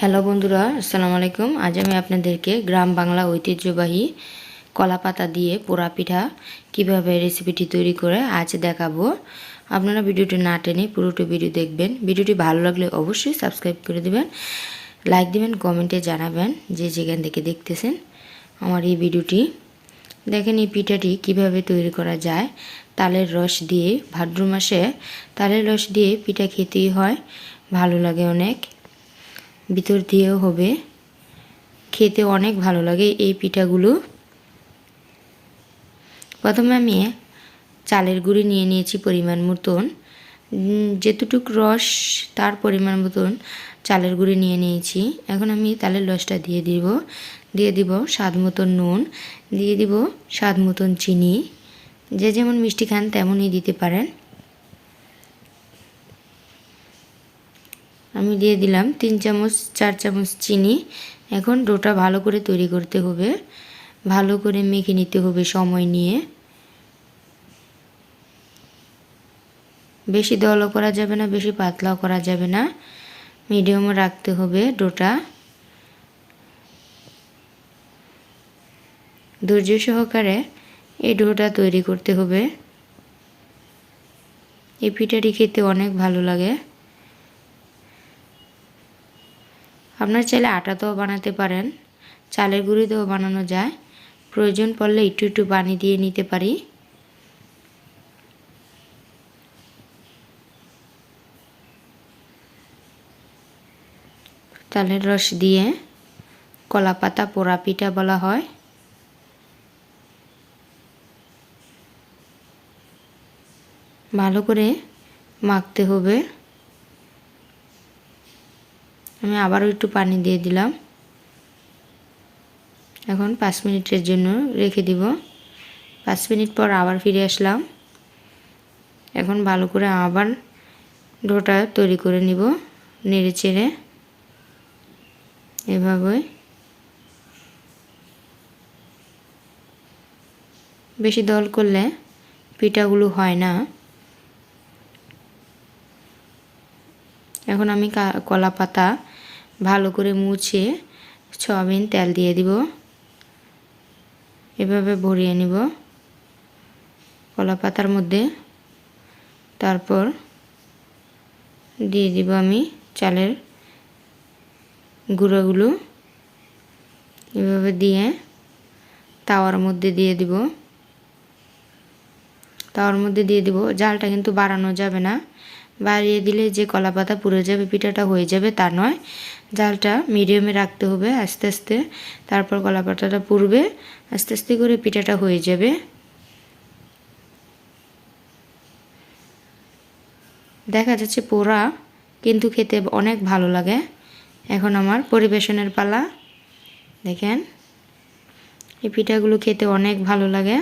Hello বন্ধুরা, আসসালামু আলাইকুম। আজ আমি আপনাদেরকে গ্রাম বাংলা ঐতিহ্যবাহী কলা পাতা দিয়ে পোড়া পিঠা কীভাবে রেসিপিটি তৈরি করে আজ দেখাবো। আপনারা ভিডিওটি না টেনে পুরোটি ভিডিও দেখবেন। ভিডিওটি ভালো লাগলে অবশ্যই সাবস্ক্রাইব করে দেবেন, লাইক দেবেন, কমেন্টে জানাবেন যে যেখান থেকে দেখতেছেন আমার এই ভিডিওটি। দেখেন এই পিঠাটি কীভাবে তৈরি করা যায়। তালের রস দিয়ে, ভাদ্র মাসে তালের রস দিয়ে পিঠা খেতেই হয়, ভালো লাগে অনেক। ভিতর দিয়েও হবে। খেতে অনেক ভালো লাগে এই পিঠাগুলো। প্রথমে আমি চালের গুঁড়ি নিয়ে নিয়েছি পরিমাণ মতন। যেতটুক রস, তার পরিমাণ মতন চালের গুঁড়ি নিয়ে নিয়েছি। এখন আমি তালের রসটা দিয়ে দিব। দিয়ে দিব স্বাদ মতন নুন। দিয়ে দিব স্বাদ মতন চিনি। যে যেমন মিষ্টি খান তেমনই দিতে পারেন। আমি দিয়ে দিলাম তিন চামচ, চার চামচ চিনি। এখন ডোটা ভালো করে তৈরি করতে হবে। ভালো করে মেখে নিতে হবে সময় নিয়ে। বেশি দলও করা যাবে না, বেশি পাতলাও করা যাবে না। মিডিয়ামও রাখতে হবে ডোটা। ধৈর্য সহকারে এই ডোটা তৈরি করতে হবে। এই পিঠাটি খেতে অনেক ভালো লাগে। আপনার চাইলে আটাতেও বানাতে পারেন, চালের গুঁড়িতেও বানানো যায়। প্রয়োজন পড়লে একটু একটু পানি দিয়ে নিতে পারি। তালের রস দিয়ে কলা পাতা পোড়া পিঠা বলা হয়। ভালো করে মাখতে হবে। আমি আবারও একটু পানি দিয়ে দিলাম। এখন পাঁচ মিনিটের জন্য রেখে দিব। পাঁচ মিনিট পর আবার ফিরে আসলাম। এখন ভালো করে আবার ডোটা তৈরি করে নিব নেড়ে চেড়ে। এভাবে। বেশি দল করলে পিঠাগুলো হয় না। এখন আমি কলা পাতা ভালো করে মুছে সয়াবিন তেল দিয়ে দিব। এভাবে ভরিয়ে নিব। কলা পাতার মধ্যে। তারপর দিয়ে দিব আমি চালের গুঁড়োগুলো। এভাবে দিয়ে তাওয়ার মধ্যে দিয়ে দিব। তাওয়ার মধ্যে দিয়ে দিব। জালটা কিন্তু বাড়ানো যাবে না। বাড়িয়ে দিলে যে কলা পাতা পুড়ে যাবে, পিঠাটা হয়ে যাবে তা নয়। জালটা মিডিয়ামে রাখতে হবে আস্তে আস্তে। তারপর কলা পাতাটা পুড়বে, আস্তে আস্তে করে পিঠাটা হয়ে যাবে। দেখা যাচ্ছে পোড়া কিন্তু খেতে অনেক ভালো লাগে। এখন আমার পরিবেশনের পালা। দেখেন, এই পিঠাগুলো খেতে অনেক ভালো লাগে।